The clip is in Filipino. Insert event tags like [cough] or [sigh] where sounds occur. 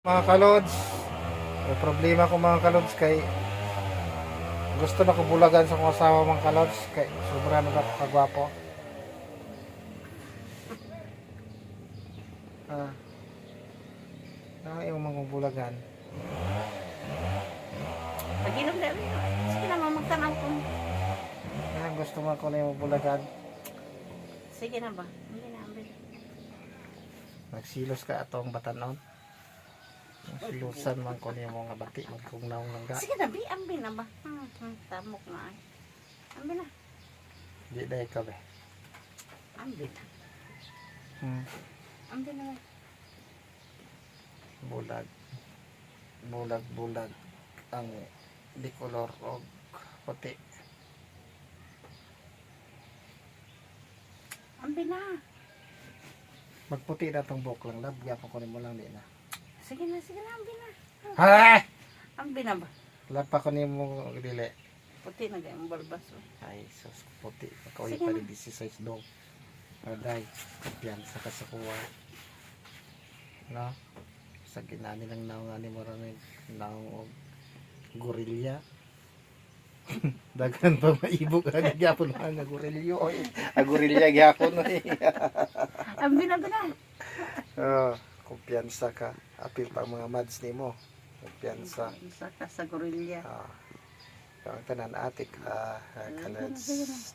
Mga kalods, may problema ko mga kalods kay gusto na ko bulagan sa kong asawa mga kalods kay sobra na ako kagwapo. Ah. Na yung mga bulagan. Pag-inom na rin. Sige na, magtanaw ko. Ah, gusto mo ko na yung bulagan. Sige na ba? Hindi na, ambil. Nagsilos ka atong batanon. Silusan man ko niya mga bati magkugnaw ng ga. Sige na, bi, ambil na ba? Hmm, hmm, tamok na ay. Ambil na. Di dahil ka ba? Ambil na. Hmm. Ambil na. bulag bulag bulag ang dikolor og puti Ambil na. magputi na tong buhok lang lab gyapon ko nimo lang di na Sige na, sige na, ambil na. ha Ambil na ba? lab pa ko nimo dili Puti na gayong balbas. oh. ay sus puti pagkauwi Sige pa na. di 16 dog aday yan sa kasakuha no sa ginani lang naong nga ni mo rin naong og gorilya [laughs] daghan pa maibog ani gyapon man nga gorilyo oy a gorilya gyapon oy Ambil na, ambil na. [laughs] Oh, kumpiyansa ka. Apil pa mga mads ni mo. Kumpiyansa. Isa ka sa gorilya. Ah. ang tanan atik ah, kalads.